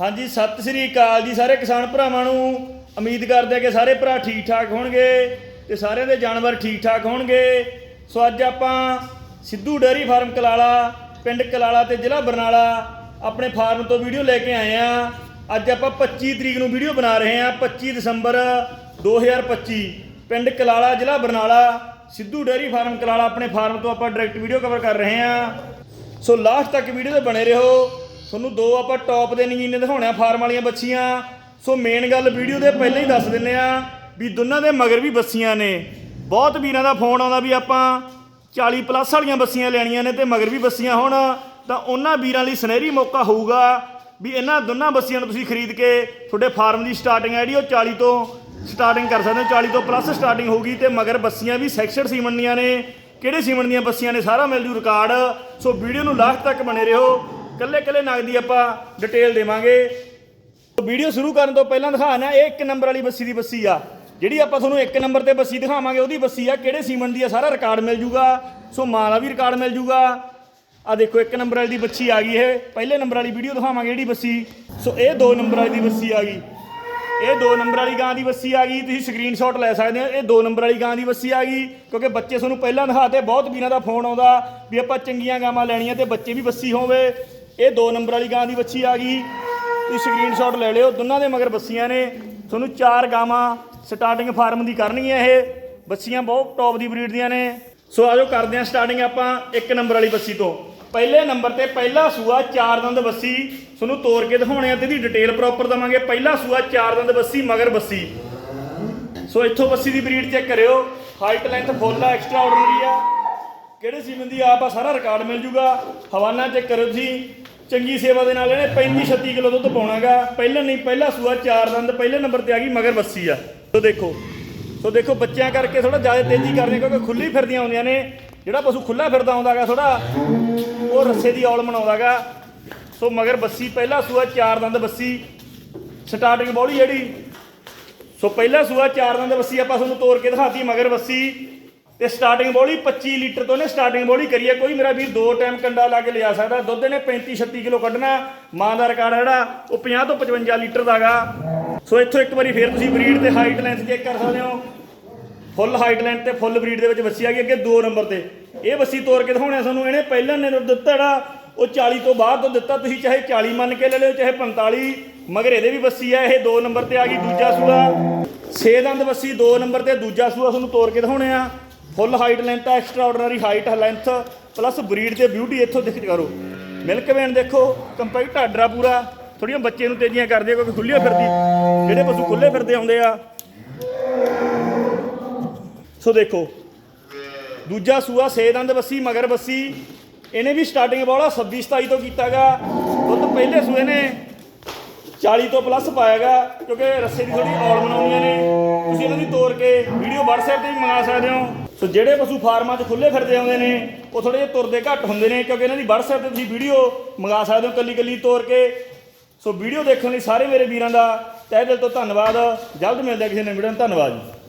ਹਾਂਜੀ, ਸਤਿ ਸ੍ਰੀ ਅਕਾਲ ਜੀ ਸਾਰੇ ਕਿਸਾਨ ਭਰਾਵਾਂ ਨੂੰ। ਉਮੀਦ ਕਰਦੇ ਆ ਕਿ ਸਾਰੇ ਭਰਾ ਠੀਕ ਠਾਕ ਹੋਣਗੇ ਤੇ ਸਾਰਿਆਂ ਦੇ ਜਾਨਵਰ ਠੀਕ ਠਾਕ ਹੋਣਗੇ। ਸੋ ਅੱਜ ਆਪਾਂ ਸਿੱਧੂ ਡੇਅਰੀ ਫਾਰਮ ਕਲਾਲਾ, ਪਿੰਡ ਕਲਾਲਾ ਤੇ ਜ਼ਿਲ੍ਹਾ ਬਰਨਾਲਾ ਆਪਣੇ ਫਾਰਮ ਤੋਂ ਵੀਡੀਓ ਲੈ ਕੇ ਆਏ ਆ ਅੱਜ ਆਪਾਂ 25 ਤਰੀਕ ਨੂੰ ਵੀਡੀਓ ਬਣਾ ਰਹੇ ਆ 25 ਦਸੰਬਰ 2025 ਪਿੰਡ ਕਲਾਲਾ, ਜ਼ਿਲ੍ਹਾ ਬਰਨਾਲਾ। ਸਿੱਧੂ ਡੇਅਰੀ ਫਾਰਮ ਕਲਾਲਾ ਆਪਣੇ ਫਾਰਮ ਤੋਂ ਆਪਾਂ ਡਾਇਰੈਕਟ ਵੀਡੀਓ ਕਵਰ ਕਰ ਰਹੇ ਆ ਸੋ ਲਾਸਟ ਤੱਕ ਵੀਡੀਓ ਤੇ ਬਣੇ ਰਹੋ। ਤੁਹਾਨੂੰ ਦੋ ਆਪਾਂ ਟੌਪ ਦੇ ਨਗੀਨੇ ਦਿਖਾਉਣੇ ਆ ਫਾਰਮ ਵਾਲੀਆਂ ਬੱਚੀਆਂ। ਸੋ ਮੇਨ ਗੱਲ ਵੀਡੀਓ ਦੇ ਪਹਿਲਾਂ ਹੀ ਦੱਸ ਦਿੰਨੇ ਆ ਵੀ ਦੋਨਾਂ ਦੇ ਮਗਰ ਵੀ ਬੱਸੀਆਂ ਨੇ। ਬਹੁਤ ਵੀਰਾਂ ਦਾ ਫੋਨ ਆਉਂਦਾ ਵੀ ਆਪਾਂ 40 ਪਲੱਸ ਵਾਲੀਆਂ ਬੱਸੀਆਂ ਲੈਣੀਆਂ ਨੇ ਤੇ ਮਗਰ ਵੀ ਬੱਸੀਆਂ ਹੋਣ, ਤਾਂ ਉਹਨਾਂ ਵੀਰਾਂ ਲਈ ਸੁਨਹਿਰੀ ਮੌਕਾ ਹੋਊਗਾ ਵੀ ਇਹਨਾਂ ਦੋਨਾਂ ਬੱਸੀਆਂ ਨੂੰ ਤੁਸੀਂ ਖਰੀਦ ਕੇ ਤੁਹਾਡੇ ਫਾਰਮ ਦੀ ਸਟਾਰਟਿੰਗ ਹੈ ਜਿਹੜੀ ਉਹ 40 ਤੋਂ ਸਟਾਰਟਿੰਗ ਕਰ ਸਕਦੇ ਹੋ 40 ਤੋਂ ਪਲੱਸ ਸਟਾਰਟਿੰਗ ਹੋਊਗੀ ਤੇ ਮਗਰ ਬੱਸੀਆਂ ਵੀ ਸੈਕਸ਼ਨ ਸੀਮਨ ਦੀਆਂ ਨੇ। ਕਿਹੜੇ ਸੀਮਨ ਦੀਆਂ ਬੱਸੀਆਂ ਨੇ? ਸਾਰਾ ਮਿਲ ਜੂ ਰਿਕਾਰਡ ਸੋ ਵੀਡੀਓ ਨੂੰ ਲਾਸਟ ਤੱਕ ਬਣੇ ਰਹੋ। ਕੱਲੇ ਕੱਲੇ ਨਗ ਦੀ ਆਪਾਂ ਡਿਟੇਲ ਦੇਵਾਂਗੇ। ਵੀਡੀਓ ਸ਼ੁਰੂ ਕਰਨ ਤੋਂ ਪਹਿਲਾਂ ਦਿਖਾਣਾ ਇਹ ਇੱਕ ਨੰਬਰ ਵਾਲੀ ਬੱਸੀ ਦੀ ਬੱਸੀ ਆ। ਜਿਹੜੀ ਆਪਾਂ ਤੁਹਾਨੂੰ ਇੱਕ ਨੰਬਰ ਤੇ ਬੱਸੀ ਦਿਖਾਵਾਂਗੇ, ਉਹਦੀ ਬੱਸੀ ਆ, ਕਿਹੜੇ ਸੀਮਨ ਦੀ ਆ, ਸਾਰਾ ਰਿਕਾਰਡ ਮਿਲ ਜੂਗਾ। ਸੋ ਮਾਂ ਦਾ ਵੀ ਰਿਕਾਰਡ ਮਿਲ ਜੂਗਾ। ਆ ਦੇਖੋ, ਇੱਕ ਨੰਬਰ ਵਾਲੀ ਦੀ ਬੱਚੀ ਆ ਗਈ ਇਹ। ਪਹਿਲੇ ਨੰਬਰ ਵਾਲੀ ਵੀਡੀਓ ਦਿਖਾਵਾਂਗੇ ਜਿਹੜੀ ਬੱਸੀ। ਸੋ ਇਹ ਦੋ ਨੰਬਰ ਵਾਲੀ ਦੀ ਬੱਸੀ ਆ ਗਈ। ਇਹ ਦੋ ਨੰਬਰ ਵਾਲੀ ਗਾਂ ਦੀ ਬੱਸੀ ਆ ਗਈ। ਤੁਸੀਂ ਸਕਰੀਨਸ਼ਾਟ ਲੈ ਸਕਦੇ ਹੋ। ਇਹ ਦੋ ਨੰਬਰ ਵਾਲੀ ਗਾਂ ਦੀ ਬੱਸੀ ਆ ਗਈ, ਕਿਉਂਕਿ ਬੱਚੇ ਤੁਹਾਨੂੰ ਪਹਿਲਾਂ ਦਿਖਾਤੇ, ਬਹੁਤ ਵੀਰਾਂ ਦਾ ਫੋਨ ਆਉਂਦਾ ਵੀ ਆਪਾਂ ਚੰਗੀਆਂ ਗਾਵਾਂ ਲੈਣੀਆਂ ਤੇ ਬੱਚੇ ਵੀ ਬੱਸੀ ਹੋਵੇ। ਇਹ ਦੋ ਨੰਬਰ ਵਾਲੀ ਗਾਂ ਦੀ ਬੱਚੀ ਆ ਗਈ। ਤੁਸੀਂ ਸਕਰੀਨਸ਼ਾਟ ਲੈ ਲਿਓ, ਦੋਨਾਂ ਦੇ ਮਗਰ ਬੱਸੀਆਂ ਨੇ। ਤੁਹਾਨੂੰ ਚਾਰ ਗਾਵਾਂ ਸਟਾਰਟਿੰਗ ਫਾਰਮ ਦੀ ਕਰਨਗੀਆਂ ਇਹ। ਬੱਸੀਆਂ ਬਹੁਤ ਟੌਪ ਦੀ ਬਰੀਡ ਦੀਆਂ ਨੇ। ਸੋ ਆਜੋ ਕਰਦੇ ਹਾਂ ਸਟਾਰਟਿੰਗ ਆਪਾਂ ਇੱਕ ਨੰਬਰ ਵਾਲੀ ਬੱਸੀ ਤੋਂ। ਪਹਿਲੇ ਨੰਬਰ ਤੇ ਪਹਿਲਾ ਸੂਆ ਚਾਰ ਦੰਦ ਬੱਸੀ ਤੁਹਾਨੂੰ ਤੋੜ ਕੇ ਦਿਖਾਉਣੇ ਆ ਤੇ ਇਹਦੀ ਡਿਟੇਲ ਪ੍ਰੋਪਰ ਦਵਾਂਗੇ। ਪਹਿਲਾ ਸੂਆ ਚਾਰ ਦੰਦ ਬੱਸੀ ਮਗਰ ਬੱਸੀ ਸੋ ਇੱਥੋਂ ਬੱਸੀ ਦੀ ਬਰੀਡ ਚੈੱਕ ਕਰਿਓ। ਹਾਈਟ ਲੈਂਥ ਫੁੱਲ ਆ ਐਕਸਟਰਾ ਆਰਡੀਨਰੀ ਆ। ਕਿਹੜੇ ਸੀਮਨ ਦੀ ਆਪ ਆ, ਸਾਰਾ ਰਿਕਾਰਡ ਮਿਲ ਜੂਗਾ। ਹਵਾਨਾ ਚੈੱਕ ਕਰਿਓ ਤੁਸੀਂ। ਚੰਗੀ ਸੇਵਾ ਦੇ ਨਾਲ ਇਹਨੇ 35 36 ਕਿਲੋ ਦੁੱਧ ਪਾਉਣਾਗਾ। ਪਹਿਲਾਂ ਨਹੀਂ, ਪਹਿਲਾ ਸੂਆ ਚਾਰ ਦੰਦ, ਪਹਿਲੇ ਨੰਬਰ ਤੇ ਆ ਗਈ ਮਗਰ ਬੱਸੀ ਆ। ਸੋ ਦੇਖੋ ਸੋ ਦੇਖੋ ਬੱਚਿਆਂ ਕਰਕੇ ਥੋੜਾ ਜ਼ਿਆਦਾ ਤੇਜ਼ੀ ਕਰਦੇ ਕਿਉਂਕਿ ਖੁੱਲੀ ਫਿਰਦੀਆਂ ਆਉਂਦੀਆਂ ਨੇ। ਜਿਹੜਾ ਪਸ਼ੂ ਖੁੱਲਾ ਫਿਰਦਾ ਆਉਂਦਾਗਾ ਥੋੜਾ ਉਹ ਰੱਸੇ ਦੀ ਔਲ ਬਣਾਉਂਦਾਗਾ ਸੋ ਮਗਰ ਬੱਸੀ, ਪਹਿਲਾ ਸੂਆ ਚਾਰ ਦੰਦ ਬੱਸੀ ਸਟਾਰਟਿੰਗ ਬੋਲੀ ਜਿਹੜੀ। ਸੋ ਪਹਿਲਾ ਸੂਆ ਚਾਰ ਦੰਦ ਬੱਸੀ, ਆਪਾਂ ਤੁਹਾਨੂੰ ਤੋੜ ਕੇ ਦਿਖਾਤੀ ਮਗਰ ਬੱਸੀ। ਤੇ ਸਟਾਰਟਿੰਗ ਬੋਲੀ 25 ਲੀਟਰ ਤੋਂ ਨੇ ਸਟਾਰਟਿੰਗ ਬੋਲੀ ਕਰੀਏ ਕੋਈ ਮੇਰਾ ਵੀਰ ਦੋ ਟਾਈਮ ਕੰਡਾ ਲਾ ਕੇ ਲਿਆ ਸਕਦਾ। ਦੁੱਧ ਨੇ 35 36 ਕਿਲੋ ਕੱਢਣਾ। ਮਾਂ ਦਾ ਰਿਕਾਰਡ ਜਿਹੜਾ, ਉਹ 50 ਤੋਂ 55 ਲੀਟਰ ਦਾਗਾ ਸੋ ਇੱਥੋਂ ਇੱਕ ਵਾਰੀ ਫੇਰ ਤੁਸੀਂ ਬਰੀਡ ਤੇ ਹਾਈਟ ਲੈਂਥ ਚੈੱਕ ਕਰ ਸਕਦੇ ਹੋ। ਫੁੱਲ ਹਾਈਟ ਲੈਂਥ ਤੇ ਫੁੱਲ ਬਰੀਡ ਦੇ ਵਿੱਚ ਬੱਸੀ ਆ ਗਈ ਅੱਗੇ 2 ਨੰਬਰ ਤੇ। ਇਹ ਬੱਸੀ ਤੋੜ ਕੇ ਦਿਖਾਉਣੇ ਆ ਤੁਹਾਨੂੰ। ਇਹਨੇ ਪਹਿਲਾਂ ਨੇ ਦੁੱਧ ਦਿੱਤਾ ਜਿਹੜਾ, ਉਹ 40 ਤੋਂ ਬਾਅਦ ਤੋਂ ਦਿੱਤਾ। ਤੁਸੀਂ ਚਾਹੇ 40 ਮੰਨ ਕੇ ਲੈ ਲਿਓ, ਚਾਹੇ 45 ਮਗਰ ਇਹਦੇ ਵੀ ਬੱਸੀ ਆ। ਇਹ 2 ਨੰਬਰ ਤੇ ਆ ਗਈ ਦੂਜਾ ਸੂਆ। 6 ਦੰਦ ਬੱਸੀ 2 ਨੰਬਰ ਤੇ ਦੂਜਾ ਸੂਆ ਤੁਹਾਨੂੰ ਤੋੜ ਕੇ ਦਿਖਾਉਣੇ ਆ। ਫੁੱਲ ਹਾਈਟ ਲੈਂਥ ਆ extraordinary height length plus breed ਤੇ ਬਿਊਟੀ ਇੱਥੋਂ ਦਿਖ ਕਰੋ। ਮਿਲਕ ਵੇਨ ਦੇਖੋ ਕੰਪੈਕਟ ਢਾਡਰਾ ਪੂਰਾ। ਥੋੜੀਆਂ ਬੱਚੇ ਨੂੰ ਤੇਜ਼ੀਆਂ ਕਰਦੇ ਕਿਉਂਕਿ ਖੁੱਲੀਆਂ ਫਿਰਦੀ। ਜਿਹੜੇ ਪਸ਼ੂ ਖੁੱਲੇ ਫਿਰਦੇ ਆਉਂਦੇ ਆ। ਸੋ ਦੇਖੋ, ਦੂਜਾ ਸੂਆ ਸੇ ਦੰਦ ਬੱਸੀ ਮਗਰ ਬੱਸੀ ਇਹਨੇ ਵੀ ਸਟਾਰਟਿੰਗ ਬੋਲਾ 26 27 ਤੋਂ ਕੀਤਾਗਾ। ਦੁੱਧ ਪਹਿਲੇ ਸੂਏ ਨੇ 40 ਤੋਂ ਪਲੱਸ ਪਾਇਆਗਾ, ਕਿਉਂਕਿ ਰੱਸੇ ਦੀ ਥੋੜੀ ਔਲ ਬਣਾਉਣੀਆਂ ਨੇ। ਤੁਸੀਂ ਇਹਨਾਂ ਦੀ ਤੋੜ ਕੇ ਵੀਡੀਓ WhatsApp ਤੇ ਵੀ ਮੰਗਾ ਸਕਦੇ ਹੋ। ਸੋ ਜਿਹੜੇ ਪਸ਼ੂ ਫਾਰਮਾਂ 'ਚ ਖੁੱਲੇ ਫਿਰਦੇ ਆਉਂਦੇ ਨੇ, ਉਹ ਥੋੜੇ ਜਿਹੇ ਤੁਰਦੇ ਘੱਟ ਹੁੰਦੇ ਨੇ ਕਿਉਂਕਿ ਇਹਨਾਂ ਦੀ WhatsApp ਤੇ ਤੁਸੀਂ ਵੀਡੀਓ ਮੰਗਾ ਸਕਦੇ ਹੋ ਕੱਲੀ ਕੱਲੀ ਤੋਰ ਕੇ। ਸੋ ਵੀਡੀਓ ਦੇਖਣ ਲਈ ਸਾਰੇ ਮੇਰੇ ਵੀਰਾਂ ਦਾ ਤਹਿ ਦਿਲ ਤੋਂ ਧੰਨਵਾਦ। ਜਲਦ ਮਿਲਦੇ ਕਿਸੇ ਨਵੀਂ ਵੀਡੀਓ ਧੰਨਵਾਦ ਜੀ।